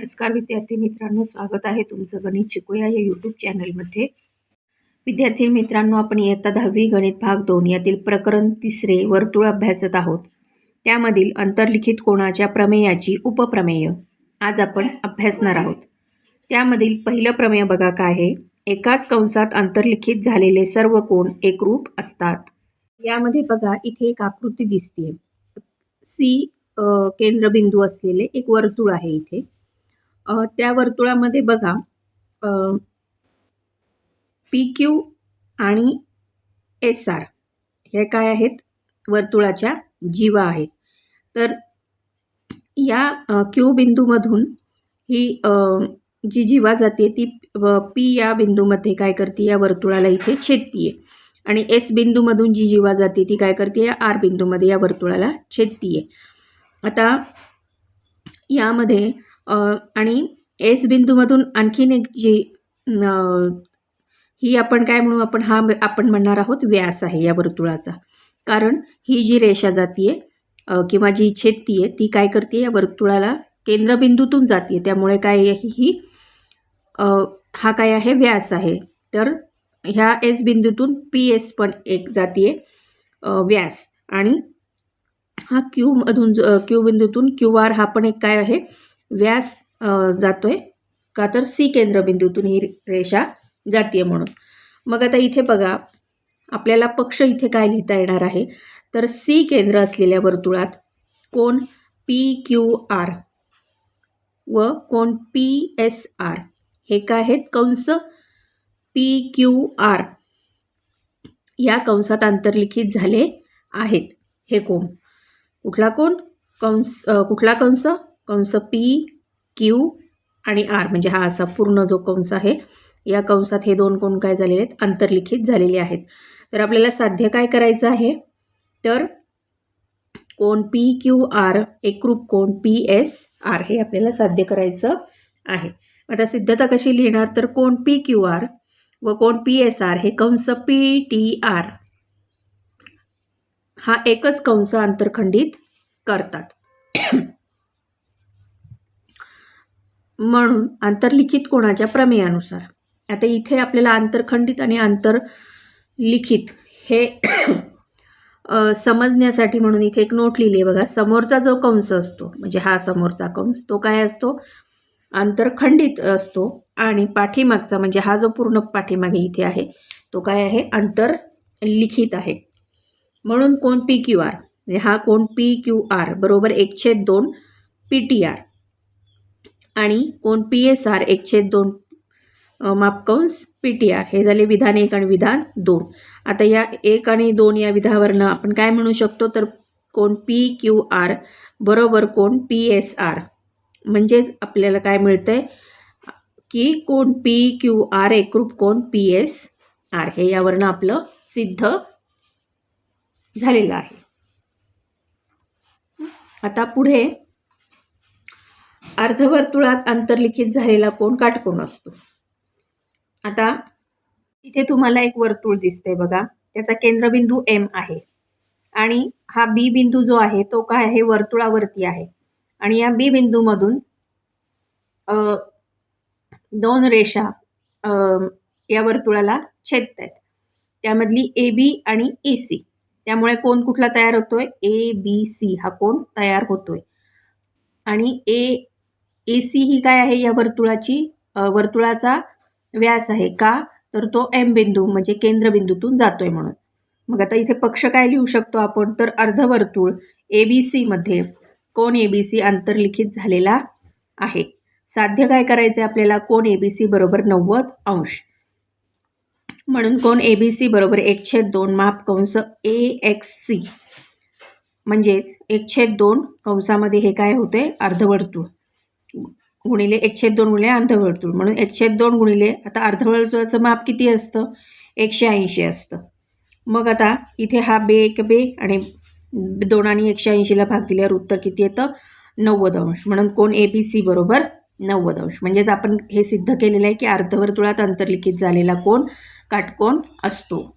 नमस्कार विद्यार्थी मित्रांनो स्वागत आहे तुमचं गणित शिकूया या यूट्यूब चॅनलमध्ये विद्यार्थी मित्रांनो आपण इयत्ता दहावी गणित भाग दोन यातील प्रकरण तिसरे वर्तुळ अभ्यासत आहोत. त्यामधील अंतर्लिखित कोणाच्या प्रमेयाची उपप्रमेय आज आपण अभ्यासणार आहोत. त्यामधील पहिलं प्रमेय बघा काय आहे. एकाच कंसात अंतर्लिखित झालेले सर्व कोण एकरूप असतात. यामध्ये बघा इथे एक आकृती दिसते सी केंद्रबिंदू असलेले एक वर्तुळ आहे इथे. त्या वर्तुळामध्ये बघा पी क्यू आणि एस आर हे काय आहेत? वर्तुळाच्या जीवा आहेत. तर या क्यू बिंदूमधून ही जी जीवा जाते ती पी या बिंदूमध्ये काय करते? या वर्तुळाला इथे छेदतीये. आणि एस बिंदूमधून जी जीवा जाते ती काय करते? या आर बिंदूमध्ये या वर्तुळाला छेदतीये. आता यामध्ये आणि एस बिंदूमधून आणखीन एक जी ही आपण काय म्हणू आपण हा आपण म्हणणार आहोत व्यास आहे या वर्तुळाचा. कारण ही जी रेषा जातीये किंवा जी छेदती आहे ती काय करते या वर्तुळाला केंद्रबिंदूतून जाते त्यामुळे काय ही हा काय आहे व्यास आहे. तर ह्या एस बिंदूतून पी एस पण एक जाते व्यास. आणि हा क्यूमधून क्यू बिंदूतून क्यू आर हा पण एक काय आहे व्यास जातो आहे का तर सी केंद्रबिंदूतून ही रेषा जाते म्हणून. मग आता इथे बघा आपल्याला पक्ष इथे काय लिहिता येणार आहे? तर सी केंद्र असलेल्या वर्तुळात कोण? P Q R. व कोण? P S R. हे काय आहेत? कंस पी क्यू आर. या कंसात आंतरलिखित झाले आहेत. हे कोण? कुठला कोण? कंस कुठला कंस? कंस पी क्यू आणि आर. म्हणजे हा असा पूर्ण जो कंस आहे या कंसात हे दोन कोण काय झालेले आहेत? अंतर्लिखित झालेले आहेत. तर आपल्याला साध्य काय करायचं आहे? तर कोण पी क्यू आर एकरूप कोण पी एस आर हे आपल्याला साध्य करायचं आहे. आता सिद्धता कशी लिहिणार? तर कोण पी क्यू आर व कोण पी एस आर हे कंस पी टी आर हा एकच कंस अंतरखंडित करतात. म्हणून आंतरलिखित कोणाच्या प्रमेयानुसार. आता इथे आपल्याला आंतरखंडित आणि आंतरलिखित हे समजण्यासाठी म्हणून इथे एक नोट लिहिली आहे बघा. समोरचा जो कंस असतो म्हणजे हा समोरचा कंस तो काय असतो? आंतरखंडित असतो. आणि पाठीमागचा म्हणजे हा जो पूर्ण पाठीमागे इथे आहे तो काय आहे? आंतरलिखित आहे. म्हणून कोण पी क्यू आर म्हणजे हा कोण पी क्यू आर बरोबर एकशे दोन पी टी आर आणि कोण पी एस आर एकशे दोन मापकंस पी टी आर हे झाले विधान एक आणि विधान दोन. आता या एक आणि दोन या विधावरनं आपण काय म्हणू शकतो? तर कोण पी क्यू आर बरोबर कोण पी एस आर म्हणजेच आपल्याला काय मिळतं आहे की कोण पी क्यू आर एकरूप कोण पी एस आर हे यावरनं आपलं सिद्ध झालेलं आहे. आता पुढे अर्धवर्तुळात अंतर्लिखित झालेला कोण? काटकोण असतो. आता इथे तुम्हाला एक वर्तुळ दिसते बघा. त्याचा केंद्रबिंदू एम आहे. आणि हा बी बिंदू जो आहे तो काय आहे? वर्तुळावरती आहे. आणि या बी बिंदूमधून दोन रेषा या वर्तुळाला छेदत आहेत त्यामधली ए बी आणि e, ए सी त्यामुळे कोण कुठला तयार होतोय? ए बी सी हा कोण तयार होतोय? आणि ए ए सी ही काय आहे या वर्तुळाची? वर्तुळाचा व्यास आहे का? तर तो एम बिंदू म्हणजे केंद्रबिंदूतून जातोय म्हणून. मग आता इथे पक्ष काय लिहू शकतो आपण? तर अर्धवर्तुळ ए बी सीमध्ये कोण ए बी सी अंतर्लिखित झालेला आहे? साध्य काय करायचं आहे आपल्याला? कोण ए बी सी बरोबर नव्वद अंश. म्हणून कोण ए बी सी बरोबर एक छेद दोन माप कंस ए एक्स सी. म्हणजेच एक छेद दोन कंसामध्ये हे काय होते अर्धवर्तुळ. गुणिले एकशे दोन गुणिले अर्धवर्तुळ. म्हणून एकशे दोन गुणिले आता अर्धवर्तुळाचं माप किती असतं? एकशे ऐंशी असतं. मग आता इथे हा बे एक बे आणि दोन आणि एकशे ऐंशीला भाग दिल्यावर उत्तर किती येतं? नव्वद अंश. म्हणून कोण? ए बी सी बरोबर नव्वद अंश. म्हणजेच आपण हे सिद्ध केलेलं आहे की अर्धवर्तुळात अंतर्लिखित झालेला कोण? काटकोण असतो.